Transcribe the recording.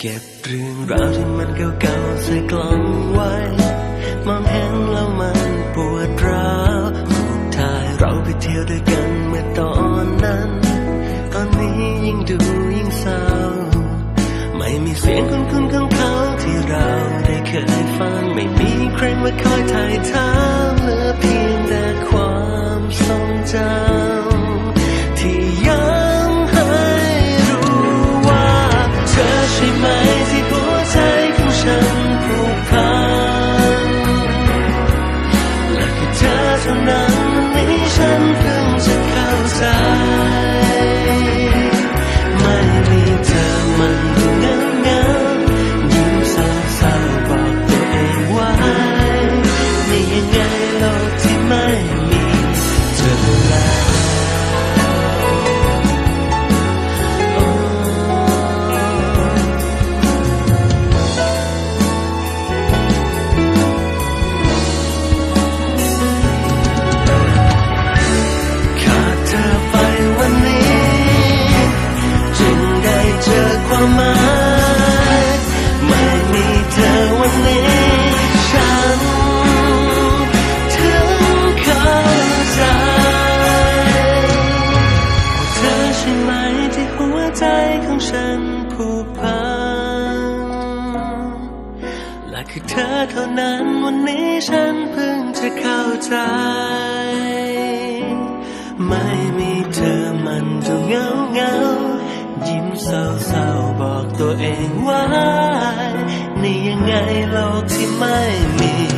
เก็บเรื่องราวที่มันเก่าๆใส่กล่องไว้ มองเห็นแล้วมันปวดร้าวรูปถ่ายเราไปเที่ยวด้วยกันเมื่อตอนนั้น ตอนนี้ยิ่งดูยิ่งเศร้า ไม่มีเสียงคุ้นๆของเขาที่เราได้เคยฟัง ไม่มีใครมาคอยถ่ายถา ใจของฉันผูกพันและคือเธอเท่านั้นวันนี้ฉันเพิ่งจะเข้าใจ ไม่มีเธอมันดูเงาเงายิ้มเศร้าเศร้าบอกตัวเองว่า นี่ยังไงโลกที่ไม่มี